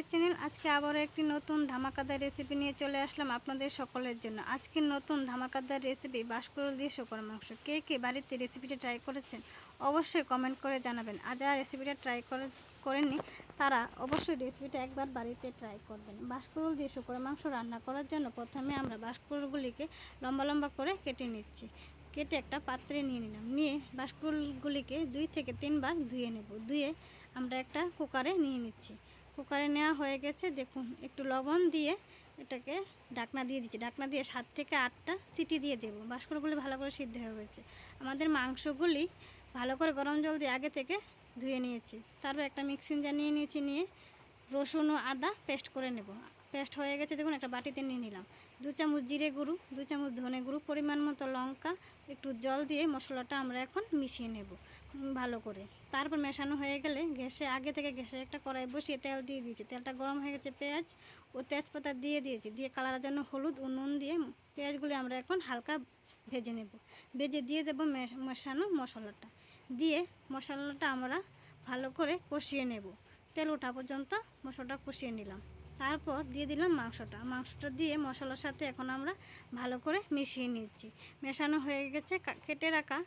My channel আজকে আবারও একটি নতুন ধামাকাদার রেসিপি নিয়ে চলে আসলাম আপনাদের সকলের জন্য। আজকের নতুন ধামাকাদার রেসিপি বাঁশকুড়ুল দিয়ে শুকর মাংস। কে কে বাড়িতে রেসিপিটা ট্রাই করেছেন অবশ্যই কমেন্ট করে জানাবেন। আর যারা রেসিপিটা ট্রাই করে, করেননি, তারা অবশ্যই রেসিপিটা একবার বাড়িতে ট্রাই করবেন। বাঁশকুড়ুল দিয়ে শুকর মাংস রান্না করার জন্য প্রথমে আমরা বাঁশকুড়ুলগুলিকে লম্বা লম্বা করে কেটে নিচ্ছি। কেটে একটা পাত্রে নিয়ে নিলাম। নিয়ে বাঁশকুড়ুলগুলিকে দুই থেকে তিনবার ধুয়ে নেব। ধুয়ে আমরা একটা কুকারে নিয়ে নিচ্ছি। কুকারে নেওয়া হয়ে গেছে। দেখুন, একটু লবণ দিয়ে এটাকে ডাকনা দিয়ে দিচ্ছি। ডাকনা দিয়ে সাত থেকে আটটা সিটি দিয়ে দেবো। বাঁশকুড়গুলি ভালো করে সিদ্ধ হয়ে গেছে। আমাদের মাংসগুলি ভালো করে গরম জল দিয়ে আগে থেকে ধুয়ে নিয়েছি। তারপর একটা মিক্সিং জার নিয়ে নিয়েছি, নিয়ে রসুন ও আদা পেস্ট করে নেব। পেস্ট হয়ে গেছে, দেখুন, একটা বাটিতে নিয়ে নিলাম। দু চামচ জিরে গুঁড়ো, দু চামচ ধনে গুঁড়ো, পরিমাণ মতো লঙ্কা, একটু জল দিয়ে মশলাটা আমরা এখন মিশিয়ে নেব। ভালো করে। তারপর মেশানো হয়ে গেলে গ্যাসে, আগে থেকে গ্যাসে একটা কড়াই বসিয়ে তেল দিয়ে দিয়েছি। তেলটা গরম হয়ে গেছে পেঁয়াজ ও তেজপাতা দিয়ে দিয়েছি। দিয়ে কালারের জন্য হলুদ ও নুন দিয়ে পেঁয়াজগুলি আমরা এখন হালকা ভেজে নেব। ভেজে দিয়ে দেবো মেশ- মেশানো মশলাটা। দিয়ে মশলাটা আমরা ভালো করে কষিয়ে নেব। তেল ওঠা পর্যন্ত মশলাটা কষিয়ে নিলাম। তারপর দিয়ে দিলাম মাংসটা। মাংসটা দিয়ে মশলার সাথে এখন আমরা ভালো করে মিশিয়ে নিচ্ছি। মেশানো হয়ে গেছে কেটে রাখা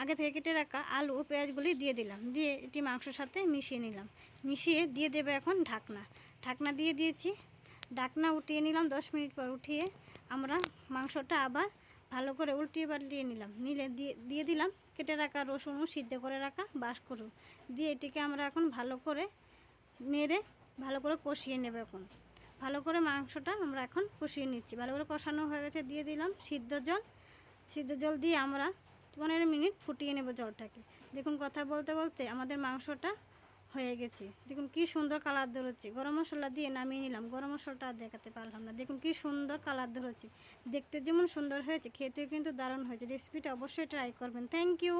আগে থেকে কেটে রাখা আলু ও পেঁয়াজগুলি দিয়ে দিলাম। দিয়ে এটি মাংসর সাথে মিশিয়ে নিলাম। মিশিয়ে দিয়ে দেবে এখন ঢাকনা। ঢাকনা দিয়ে দিয়েছি। ঢাকনা উঠিয়ে নিলাম দশ মিনিট পর। উঠিয়ে আমরা মাংসটা আবার ভালো করে উল্টিয়ে পাল্টিয়ে নিলাম। নিলে দিয়ে দিয়ে দিলাম। কেটে রাখা রসুন সিদ্ধ করে রাখা বাস করুন দিয়ে এটিকে আমরা এখন ভালো করে নেড়ে ভালো করে কষিয়ে নেব এখন। ভালো করে মাংসটা আমরা এখন কষিয়ে নিচ্ছি। ভালো করে কষানো হয়ে গেছে। দিয়ে দিলাম সিদ্ধ জল। সিদ্ধ জল দিয়ে আমরা পনেরো মিনিট ফুটিয়ে নেব জলটাকে। দেখুন কথা বলতে বলতে আমাদের মাংসটা হয়ে গেছে। দেখুন কি সুন্দর কালার ধরেছে। গরম মশলা দিয়ে নামিয়ে নিলাম। গরম মশলাটা আর দেখাতে পারলাম না। দেখুন কি সুন্দর কালার ধরেছে। দেখতে যেমন সুন্দর হয়েছে, খেতেও কিন্তু দারুণ হয়েছে। রেসিপিটা অবশ্যই ট্রাই করবেন। Thank you.